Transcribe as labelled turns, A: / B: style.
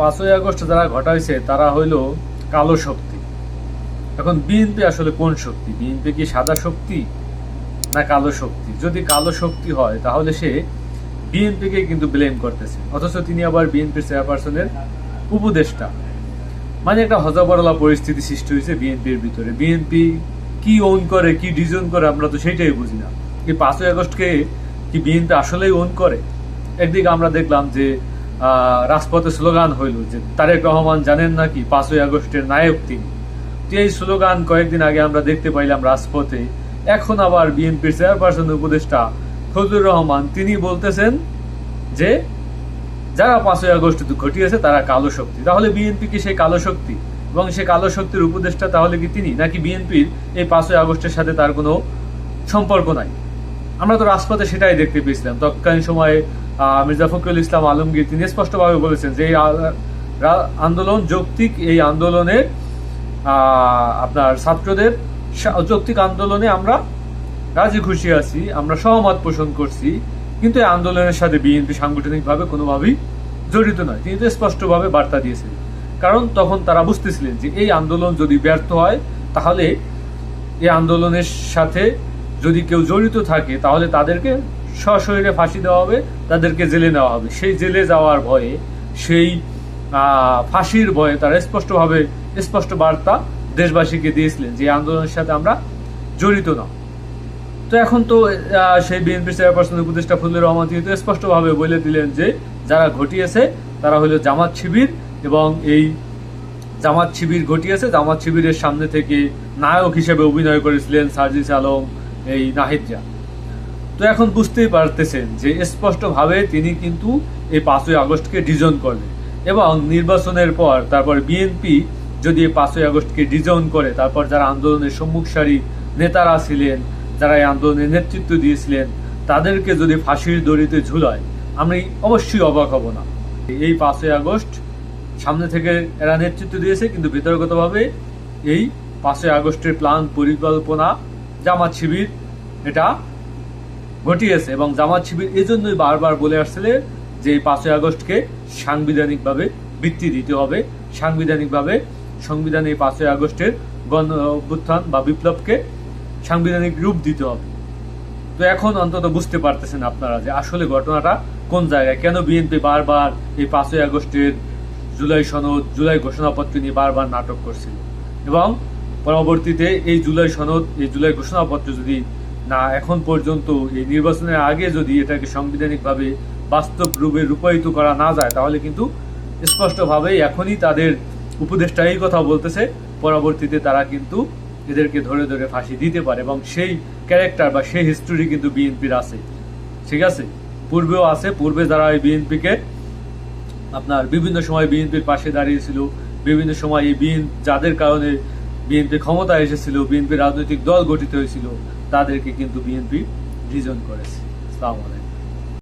A: পাঁচই আগস্ট যারা ঘটাইছে, তারা হইল কালো শক্তি। এখন বিএনপি আসলে কোন শক্তি? বিএনপি কি সাদা শক্তি না কালো শক্তি? যদি কালো শক্তি হয়, তাহলে সে বিএনপিকে কিন্তু ব্লেম করতেছে। অথচ তিনি আবার বিএনপির চেয়ারপারসনের উপদেষ্টা। মানে একটা হজবরলা পরিস্থিতি সৃষ্টি হয়েছে বিএনপির ভিতরে। বিএনপি কি ওন করে, কি ডিজন করে, আমরা তো সেটাই বুঝি না। এই পাঁচই আগস্টকে কি বিএনপি আসলেই ওন করে? একদিকে আমরা দেখলাম যে রাজপথে স্লোগান হইল যে, তারেক রহমান জানেন নাকি পাঁচই আগস্টের নায়ক তিনি? এই স্লোগান কয়েকদিন আগে আমরা দেখতে পাইলাম রাজপথে। এখন আবার বিএনপির চেয়ারপারসন উপদেষ্টা ফজলুর রহমান, তিনি বলতেছেন যে, যারা পাঁচই আগস্ট ঘটিয়েছে, তারা কালো শক্তি। তাহলে বিএনপি কি সেই কালো শক্তি? এবং সেই কালো শক্তির উপদেষ্টা তাহলে কি তিনি? নাকি বিএনপির এই পাঁচই আগস্টের সাথে তার কোনো সম্পর্ক নাই? আমরা তো রাজপথে সেটাই দেখতে পেয়েছিলাম। তৎকালীন সময়ে মির্জা ফখরুল ইসলাম আলমগীর, তিনি স্পষ্টভাবে বলেছেন যে এই আন্দোলন যৌক্তিক, এই আন্দোলনের আপনার ছাত্রদের যৌক্তিক আন্দোলনে আমরা রাজি খুশি আছি, আমরা সহমত পোষণ করছি, কিন্তু এই আন্দোলনের সাথে বিএনপি সাংগঠনিকভাবে কোনোভাবেই জড়িত নয়। তিনি তো স্পষ্টভাবে বার্তা দিয়েছিলেন কারণ তখন তারা বুঝতেছিলেন যে এই আন্দোলন যদি ব্যর্থ হয়, তাহলে এই আন্দোলনের সাথে যদি কেউ জড়িত থাকে, তাহলে তাদেরকে সশরীরে ফাঁসি দেওয়া হবে, তাদেরকে জেলে নেওয়া হবে। সেই জেলে যাওয়ার ভয়ে, সেই ফাঁসির ভয়ে তারা স্পষ্টভাবে স্পষ্ট বার্তা দেশবাসীকে দিয়েছিলেন যে আন্দোলনের সাথে আমরা জড়িত না। তো এখন তো সেই বিএনপি চেয়ারপারসন উপদেষ্টা ফজলুর রহমান তিনি তো স্পষ্টভাবে বলে দিলেন যে যারা ঘটিয়েছে, তারা হলো জামাত শিবির এবং এই জামাত শিবির ঘটিয়েছে। জামাত শিবিরের সামনে থেকে নায়ক হিসেবে অভিনয় করেছিলেন সার্জিস আলম, এই নাহিদ নাহিদরা তো এখন বুঝতেই পারতেছেন যে স্পষ্টভাবে তিনি কিন্তু এই পাঁচই আগস্টকে ডিজন করলেন। এবং নির্বাচনের পর তারপর বিএনপি যদি এই পাঁচই আগস্টকে ডিজন করে, তারপর যারা আন্দোলনের সম্মুখ সারি নেতারা ছিলেন, যারা এই আন্দোলনের নেতৃত্ব দিয়েছিলেন, তাদেরকে যদি ফাঁসির দড়িতে ঝুলায়, আমি অবশ্যই অবাক হব না। এই পাঁচই আগস্ট সামনে থেকে এরা নেতৃত্ব দিয়েছে, কিন্তু বিতর্কতভাবে এই পাঁচই আগস্টের প্ল্যান পরিকল্পনা, জামাত শিবির, এটা ঘটিয়েছে এবং জামাত শিবির এই জন্যই বারবার বলে আসছিলেন যে পাঁচই আগস্টকে সাংবিধানিকভাবে বৃত্তি দিতে হবে। সাংবিধানিকভাবে সংবিধানে এই পাঁচই আগস্টের গণ অভ্যুত্থান বা বিপ্লবকে সাংবিধানিক রূপ দিতে হবে। তো এখন অন্তত বুঝতে পারতেছেন আপনারা যে আসলে ঘটনাটা কোন জায়গায়? কেন বিএনপি বারবার এই পাঁচই আগস্টের জুলাই সনদ, জুলাই ঘোষণাপত্র নিয়ে বারবার নাটক করছিল? এবং পরবর্তীতে এই জুলাই সনদ, এই জুলাই ঘোষণাপত্র যদি না, এখন পর্যন্ত এই নির্বাচনের আগে যদি এটাকে সাংবিধানিকভাবে বাস্তব রূপে রূপায়িত করা না যায়, তাহলে কিন্তু স্পষ্টভাবেই এখনই তাদের উপদেষ্টা এই কথা বলতেছে, পরবর্তীতে তারা কিন্তু এদেরকে ধরে ধরে ফাঁসি দিতে পারে এবং সেই ক্যারেক্টার বা সেই হিস্টোরি কিন্তু বিএনপির আছে। ঠিক আছে? পূর্বেও আছে, পূর্বে যারা এই বিএনপিকে আপনার বিভিন্ন সময় বিএনপির পাশে দাঁড়িয়েছিল, বিভিন্ন সময় এই বিএন, যাদের কারণে বিএনপি ক্ষমতায় এসেছিল বিএনপি রাজনৈতিক দল গঠিত হয়েছিল তাদেরকে কিন্তু বিএনপি রিজন করেছে।